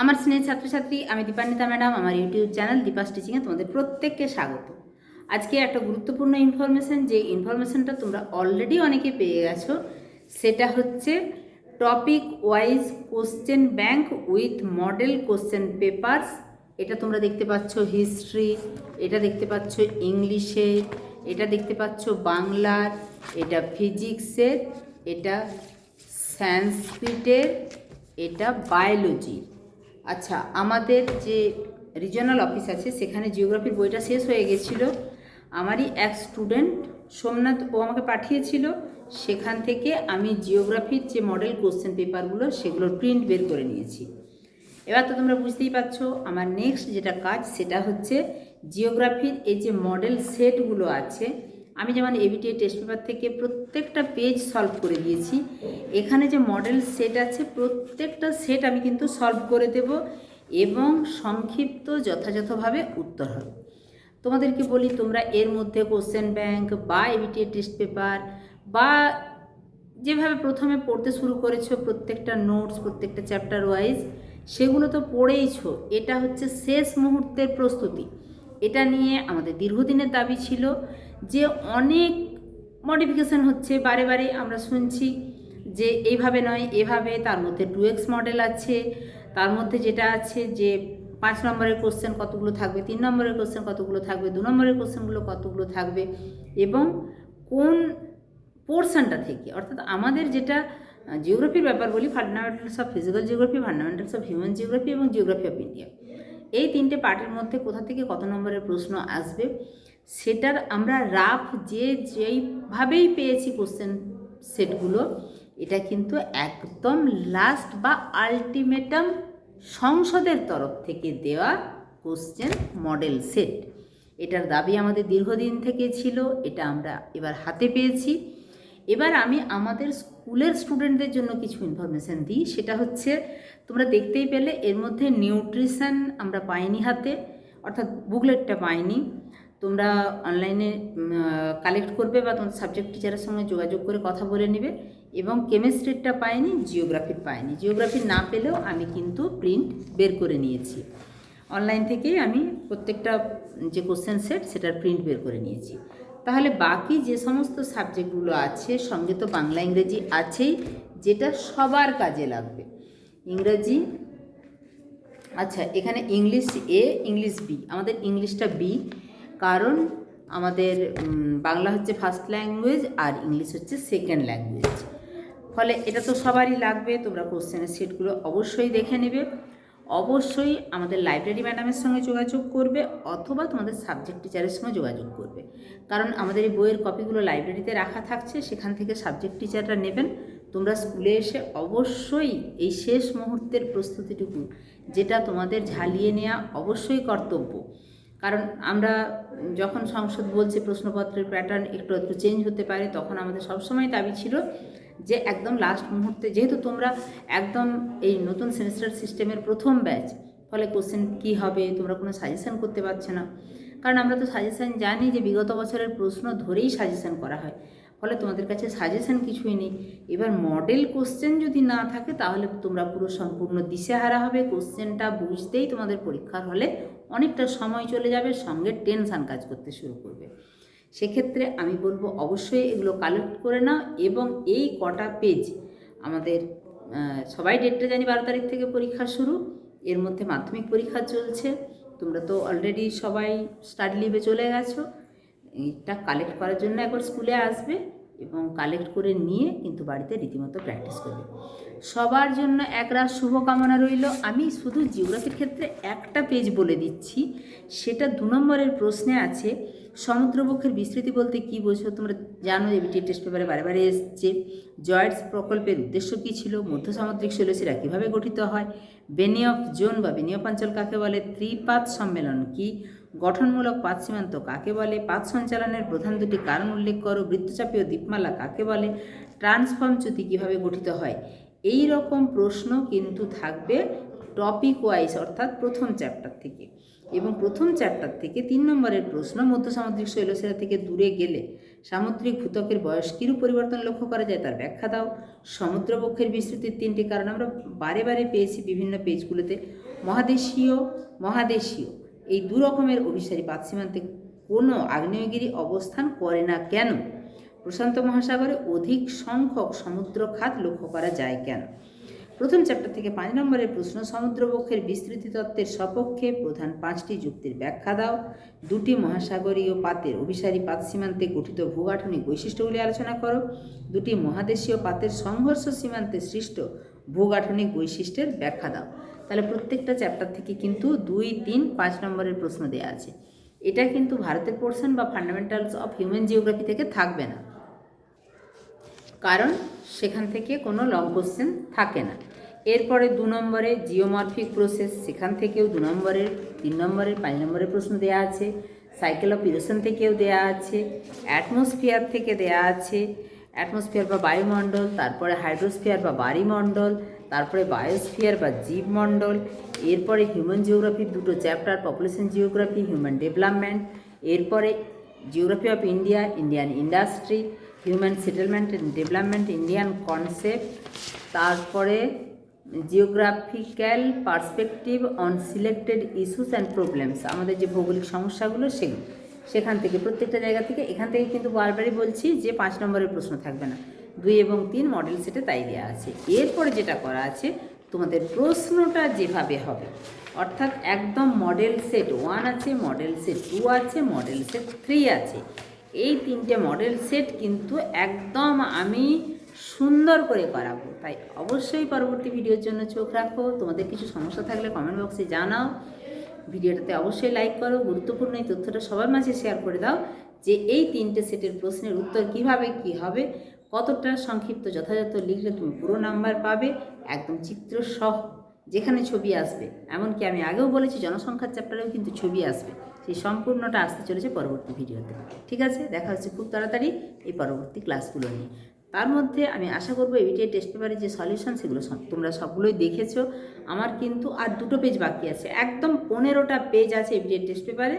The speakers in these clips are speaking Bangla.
আমার স্নেহ ছাত্রছাত্রী, আমি দীপান্বিতা ম্যাডাম, আমার ইউটিউব চ্যানেল দীপাস টিচিংয়ে তোমাদের প্রত্যেককে স্বাগত। আজকে একটা গুরুত্বপূর্ণ ইনফরমেশন যে ইনফরমেশনটা তোমরা অলরেডি অনেকে পেয়ে গেছো, সেটা হচ্ছে topic wise question bank with model question papers এটা তোমরা দেখতে পাচ্ছ হিস্ট্রি এটা দেখতে পাচ্ছ ইংলিশে, এটা দেখতে পাচ্ছ বাংলার, এটা ফিজিক্সের এটা সংস্কৃতের এটা বায়োলজি আচ্ছা আমাদের যে রিজনাল অফিস আছে, সেখানে জিওগ্রাফির বইটা শেষ হয়ে গেছিল। আমারই এক স্টুডেন্ট সোমনাথ, ও আমাকে পাঠিয়েছিল। সেখান থেকে আমি জিওগ্রাফির যে মডেল কোশ্চেন পেপারগুলো সেগুলোর প্রিন্ট বের করে নিয়েছি। এবার তো তোমরা বুঝতেই পারছ, আমার নেক্সট যেটা কাজ, সেটা হচ্ছে জিওগ্রাফির এই যে মডেল সেটগুলো আছে আমি যেমন এবিটিএ টেস্ট পেপার থেকে প্রত্যেকটা পেজ সলভ করে দিয়েছি। এখানে যে মডেল সেট আছে, প্রত্যেকটা সেট আমি কিন্তু সলভ করে দেব এবং সংক্ষিপ্ত যথাযথভাবে উত্তর হবে। তোমাদেরকে বলি, তোমরা এর মধ্যে কোশ্চেন ব্যাংক বা এবিটিএ টেস্ট পেপার বা যেভাবে প্রথমে পড়তে শুরু করেছ, প্রত্যেকটা নোটস প্রত্যেকটা চ্যাপ্টার ওয়াইজ সেগুলো তো পড়েইছো। এটা হচ্ছে শেষ মুহূর্তের প্রস্তুতি। এটা নিয়ে আমাদের দীর্ঘদিনের দাবি ছিল যে অনেক মডিফিকেশান হচ্ছে, বারে বারে আমরা শুনছি যে এইভাবে নয়, এভাবে, তার মধ্যে টু এক্স মডেল আছে, তার মধ্যে যেটা আছে যে পাঁচ নম্বরের কোশ্চেন কতগুলো থাকবে, তিন নম্বরের কোশ্চেন কতগুলো থাকবে, দু নম্বরের কোশ্চেনগুলো কতগুলো থাকবে এবং কোন পোর্শনটা থেকে, অর্থাৎ আমাদের যেটা জিওগ্রাফির ব্যাপার বলি fundamentals of physical geography fundamentals of human geography এবং জিওগ্রাফি অফ ইন্ডিয়া এই তিনটে পার্টের মধ্যে কোথা থেকে কত নম্বরের প্রশ্ন আসবে সেটার আমরা রাফ যে যেইভাবেই পেয়েছি কোশ্চেন সেটগুলো, এটা কিন্তু একদম লাস্ট বা আলটিমেটাম সংসদের তরফ থেকে দেওয়া কোশ্চেন মডেল সেট এটার দাবি আমাদের দীর্ঘদিন থেকে ছিল, এটা আমরা এবার হাতে পেয়েছি। এবার আমি আমাদের স্কুলের স্টুডেন্টদের জন্য কিছু ইনফরমেশান দিই, সেটা হচ্ছে তোমরা দেখতেই পেলে এর মধ্যে নিউট্রিশন আমরা পাইনি হাতে, অর্থাৎ বুকলেটটা পাইনি। তোমরা অনলাইনে কালেক্ট করবে বা তোমার সাবজেক্ট টিচারের সঙ্গে যোগাযোগ করে কথা বলে নেবে এবং কেমিস্ট্রিটা পাইনি জিওগ্রাফির পাইনি জিওগ্রাফির না পেলেও আমি কিন্তু প্রিন্ট বের করে নিয়েছি। অনলাইন থেকেই আমি প্রত্যেকটা যে কোশ্চেন সেট সেটার প্রিন্ট বের করে নিয়েছি। তাহলে বাকি যে সমস্ত সাবজেক্টগুলো আছে, সঙ্গে তো বাংলা, ইংরেজি আছেই, যেটা সবার কাজে লাগবে। ইংরেজি আচ্ছা এখানে ইংলিশ এ ইংলিশ বি আমাদের ইংলিশটা বি কারণ আমাদের বাংলা হচ্ছে ফার্স্ট ল্যাঙ্গুয়েজ আর ইংলিশ হচ্ছে সেকেন্ড ল্যাঙ্গুয়েজ ফলে এটা তো সবারই লাগবে, তোমরা কোশ্চেনের সেটগুলো অবশ্যই দেখে নেবে। অবশ্যই আমাদের লাইব্রেরি ম্যাডামের সঙ্গে যোগাযোগ করবে অথবা তোমাদের সাবজেক্ট টিচারের সঙ্গে যোগাযোগ করবে। কারণ আমাদের এই বইয়ের কপিগুলো লাইব্রেরিতে রাখা থাকছে, সেখান থেকে সাবজেক্ট টিচাররা নেবেন। তোমরা স্কুলে এসে অবশ্যই এই শেষ মুহূর্তের প্রস্তুতিটুকু, যেটা তোমাদের ঝালিয়ে নেওয়া অবশ্যই কর্তব্য। কারণ আমরা যখন সংসদ বলছে প্রশ্নপত্রের প্যাটার্ন একটু একটু চেঞ্জ হতে পারে, তখন আমাদের সবসময় দাবি ছিল যে একদম লাস্ট মুহূর্তে, যেহেতু তোমরা একদম এই নতুন সেমিস্টার সিস্টেমের প্রথম ব্যাচ ফলে কোশ্চেন কী হবে, তোমরা কোনো সাজেশান করতে পারছে না। কারণ আমরা তো সাজেশন জানি যে বিগত বছরের প্রশ্ন ধরেই সাজেশন করা হয়। ফলে তোমাদের কাছে সাজেশান কিছুই নেই। এবার মডেল কোশ্চেন যদি না থাকে, তাহলে তোমরা পুরো সম্পূর্ণ দিশেহারা হবে। কোশ্চেনটা বুঝতেই তোমাদের পরীক্ষার হলে অনেকটা সময় চলে যাবে, সঙ্গে টেনশান কাজ করতে শুরু করবে। সেক্ষেত্রে আমি বলব অবশ্যই এগুলো কালেক্ট করে নাও এবং এই কটা পেজ আমাদের সবাই ডেটটা জানি বারো তারিখ থেকে পরীক্ষা শুরু, এর মধ্যে মাধ্যমিক পরীক্ষা চলছে, তোমরা তো অলরেডি সবাই স্টাডি লিভে চলে গেছো এইটা কালেক্ট করার জন্য একবার স্কুলে আসবে। এবং কালেক্ট করে নিয়ে কিন্তু বাড়িতে রীতিমতো প্র্যাকটিস করবে। সবার জন্য একরাশ শুভকামনা রইল। আমি শুধু জিওগ্রাফির ক্ষেত্রে একটা পেজ বলে দিচ্ছি। সেটা দু নম্বরের প্রশ্নে আছে সমুদ্রবক্ষের বিস্তৃতি বলতে কী বোঝো? তোমরা জানো যে বিটি টেস্ট পেপারে বারে বারে এসছে। জয়েন্টস প্রকল্পের উদ্দেশ্য কী ছিল? মধ্য সামুদ্রিক শৈলশিরা কীভাবে গঠিত হয়? বেনিয়ফ জোন বা বেনিয়ফ অঞ্চল কাকে বলে? ত্রিপাত সম্মেলন কি? গঠনমূলক পাত সীমান্ত কাকে বলে? পাত সঞ্চালনের প্রধান দুটি কারণ উল্লেখ করো। বৃত্তচাপীয় দ্বীপমালা কাকে বলে? ট্রান্সফর্ম চ্যুতি কীভাবে গঠিত হয়? এই রকম প্রশ্ন কিন্তু থাকবে টপিক ওয়াইজ, অর্থাৎ প্রথম চ্যাপ্টার থেকে। এবং প্রথম চ্যাপ্টার থেকে তিন নম্বরের প্রশ্ন মধ্য সামুদ্রিক শৈলশিরা থেকে দূরে গেলে সামুদ্রিক ভূতকের বয়স কিরূপ পরিবর্তন লক্ষ্য করা যায় তার ব্যাখ্যা দাও। সমুদ্রপক্ষের বিস্তৃতির তিনটি কারণ আমরা বারে বারে পেয়েছি বিভিন্ন পেজগুলোতে। মহাদেশীয় মহাদেশীয়। এই দু রকমের অভিসারী পাত সীমান্তে কোনো আগ্নেয়গিরি অবস্থান করে না কেন? প্রশান্ত মহাসাগরে অধিক সংখ্যক সমুদ্র খাত লক্ষ্য করা যায় কেন? প্রথম চ্যাপ্টার থেকে পাঁচ নম্বরের প্রশ্ন সমুদ্রপক্ষের বিস্তৃতি তত্ত্বের সপক্ষে প্রধান পাঁচটি যুক্তির ব্যাখ্যা দাও। দুটি মহাসাগরীয় পাতের অভিসারী পাত সীমান্তে গঠিত ভূগাঠনিক বৈশিষ্ট্যগুলি আলোচনা করো। দুটি মহাদেশীয় পাতের সংঘর্ষ সীমান্তে সৃষ্ট ভূগাঠনিক বৈশিষ্ট্যের ব্যাখ্যা দাও। তাহলে প্রত্যেকটা চ্যাপ্টার থেকে কিন্তু দুই, তিন, পাঁচ নম্বরের প্রশ্ন দেওয়া আছে। এটা কিন্তু ভারতের পোর্শন বা ফান্ডামেন্টালস অফ হিউম্যান জিওগ্রাফি থেকে থাকবে না। কারণ সেখান থেকে কোনো লং কোশ্চেন থাকে না। এরপরে দু নম্বরে জিওমরফিক প্রসেস সেখান থেকেও দু নম্বরের, তিন নম্বরের, পাঁচ নম্বরের প্রশ্ন দেওয়া আছে। সাইকেল অফ ইরোশন থেকেও দেওয়া আছে। অ্যাটমসফিয়ার থেকে দেওয়া আছে। অ্যাটমসফিয়ার বা বায়ুমণ্ডল, তারপরে হাইড্রোস্ফিয়ার বা বাড়িমণ্ডল তারপরে বায়োস্ফিয়ার বা জীবমণ্ডল, এরপরে হিউম্যান জিওগ্রাফির দুটো chapter population geography human development এরপরে geography of India Indian industry human settlement and development Indian concept তারপরে geographical perspective on selected issues and problems আমাদের যে ভৌগোলিক সমস্যাগুলো সেগুলো। সেখান থেকে, প্রত্যেকটা জায়গা থেকে, এখান থেকে কিন্তু বারবারই বলছি যে পাঁচ নম্বরের প্রশ্ন থাকবে না। দুই এবং তিন মডেল সেটে তাই দেওয়া আছে। এরপরে যেটা করা আছে, তোমাদের প্রশ্নটা যেভাবে হবে, অর্থাৎ একদম মডেল সেট ওয়ান আছে মডেল সেট টু আছে মডেল সেট থ্রি আছে, এই তিনটে মডেল সেট কিন্তু একদম আমি সুন্দর করে করাবো। তাই অবশ্যই পরবর্তী ভিডিওর জন্য চোখ রাখো। তোমাদের কিছু সমস্যা থাকলে কমেন্ট বক্সে জানাও। ভিডিওটাতে অবশ্যই লাইক করো। গুরুত্বপূর্ণ এই তথ্যটা সবার মাঝে শেয়ার করে দাও যে এই তিনটে সেটের প্রশ্নের উত্তর কীভাবে কি হবে। কতটা সংক্ষিপ্ত যথাযথ লিখলে তুমি পুরো নাম্বার পাবে? একদম চিত্র সহ। যেখানে ছবি আসবে। এমনকি আমি আগেও বলেছি, জনসংখ্যার চ্যাপ্টারেও কিন্তু ছবি আসবে। সেই সম্পূর্ণটা আসতে চলেছে পরবর্তী ভিডিওতে। ঠিক আছে? দেখা হচ্ছে খুব তাড়াতাড়ি এই পরবর্তী ক্লাসগুলো নিয়ে। তার মধ্যে আমি আশা করব এবিটিআই টেস্ট পেপারের যে সলিউশন সেগুলো তোমরা সবগুলোই দেখেছ। আমার কিন্তু আর দুটো পেজ বাকি আছে। একদম পনেরোটা পেজ আছে এবিটিআই টেস্ট পেপারে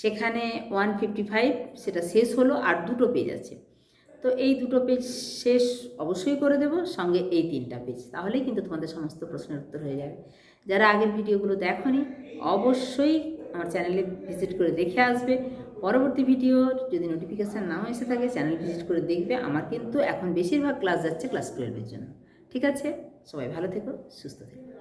সেখানে ওয়ান ফিফটি ফাইভ সেটা শেষ হলো, আর দুটো পেজ আছে। তো এই দুটো পেজ শেষ অবশ্যই করে দেব, সঙ্গে এই তিনটা পেজ তাহলেই কিন্তু তোমাদের সমস্ত প্রশ্নের উত্তর হয়ে যাবে। যারা আগের ভিডিওগুলো দেখনি, অবশ্যই আমার চ্যানেলে ভিজিট করে দেখে আসবে। পরবর্তী ভিডিওর যদি নোটিফিকেশান নাও এসে থাকে চ্যানেল ভিজিট করে দেখবে। আমার কিন্তু এখন বেশিরভাগ ক্লাস যাচ্ছে ক্লাস টুয়েলভের জন্য। ঠিক আছে? সবাই ভালো থেকো, সুস্থ থেকো।